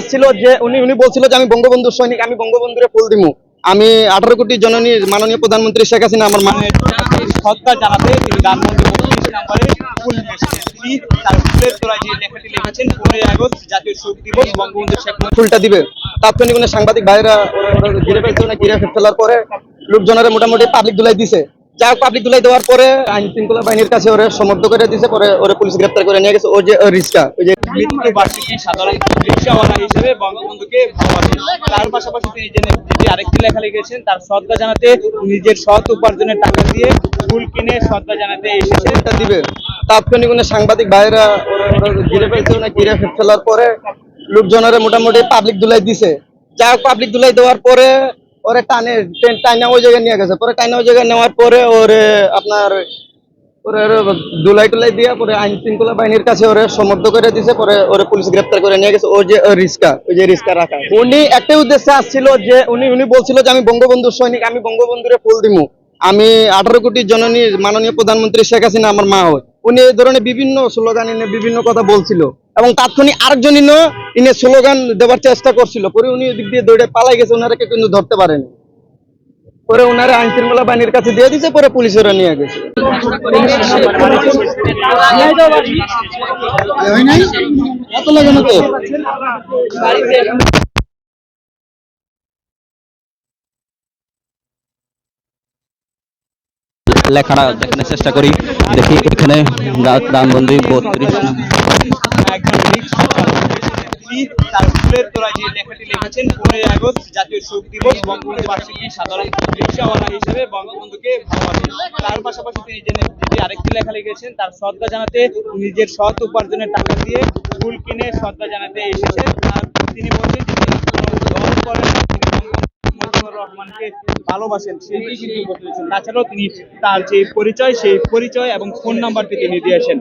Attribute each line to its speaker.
Speaker 1: আসছিল যে উনি উনি বলছিল যে আমি বঙ্গবন্ধু সৈনিক, আমি বঙ্গবন্ধুরে ফুল দিমু। আমি আঠারো কোটি জননী, মাননীয় প্রধানমন্ত্রী শেখ হাসিনা আমার মা
Speaker 2: সত্তা জানাতে তিনি
Speaker 1: ফুলটা দিবে। তাৎক্ষণিক মানে সাংবাদিক ভাইরা ঘিরে ফেলছে না ঘিরে ফেলার পরে লোকজনের মোটামুটি পাবলিক দুলাই দিছে। যা পাবলিক দুলাই দেওয়ার পরে আইন শৃঙ্খলা বাহিনীর কাছে ওরা সমর্থ করে দিছে পরে ওরা পুলিশ গ্রেপ্তার করে নিয়ে গেছে। ও যে রিস্কা ওই যে
Speaker 2: মৃত্যু বার্ষিকী সাধারণ রিক্সাওয়ালা হিসেবে বঙ্গবন্ধুকে ভালোবাসেন তার পাশাপাশি তিনি যে যে আরেকটি লেখা লিখেছেন তার শ্রদ্ধা জানাতে নিজের সৎ উপার্জনের টাকা দিয়ে ফুল কিনে শ্রদ্ধা জানাতে
Speaker 1: ফুলটা দিবে। তাৎক্ষণিক মানে সাংবাদিক ভাইরা ওরা- ওরা ঘিরে না ঘিরে ফেলার পরে লোকজনের মোটামুটি পাবলিক দুলাই দিছে। যা পাবলিক দুলাই দেওয়ার পরে ওরে টানে টাইনা ওই জায়গায় নিয়ে গেছে। পরে টাইনা ওই জায়গায় নেওয়ার পরে ওরে আপনার, ওরে ওরে দুলাই টুলাই দিয়ে পরে আইন শৃঙ্খলা বাহিনীর কাছে ওরে সমর্থ করে দিছে, পরে ওরে পুলিশ গ্রেপ্তার করে নিয়ে গেছে। ও যে রিস্কা, ওই যে রিস্কা রাখা। উনি একটাই উদ্দেশ্যে আসছিল যে, উনি উনি বলছিল যে, আমি বঙ্গবন্ধু সৈনিক, আমি বঙ্গবন্ধুরে ফুল দিমু। আমি আঠারো কোটি জননী মাননীয় প্রধানমন্ত্রী শেখ হাসিনা, আমার মা হয়। উনি এই ধরনের বিভিন্ন স্লোগান এনে বিভিন্ন কথা বলছিল এবং তাৎক্ষণিক আরেকজন ইনো ইনে স্লোগান দেওয়ার চেষ্টা করছিল। পরে উনি দিক দিয়ে দৌড়ে পালাই গেছে ওনারাকে কিন্তু ধরতে পারেনি। পরে ওনারা আইন শৃঙ্খলা বাহিনীর কাছে দিয়ে দিছে পরে পুলিশেরা নিয়ে গেছে। এত লাগে না তো?
Speaker 3: লেখাটা দেখানোর চেষ্টা করি। দেখি এখানে দানবন্দি বত্রিশ
Speaker 2: যে লেখাটি জাতীয় সাধারণ হিসেবে তার পাশাপাশি তিনি আরেকটি লেখা লিখেছেন, তার শ্রদ্ধা জানাতে নিজের সৎ উপার্জনের টাকা দিয়ে কিনে শ্রদ্ধা জানাতে এসেছেন বলছেন মুজিবুর রহমানকে ভালোবাসেন সেটি কিন্তু বলেছেন তাছাড়াও তিনি তার যে পরিচয়, সেই পরিচয় এবং ফোন নাম্বারটি তিনি দিয়েছেন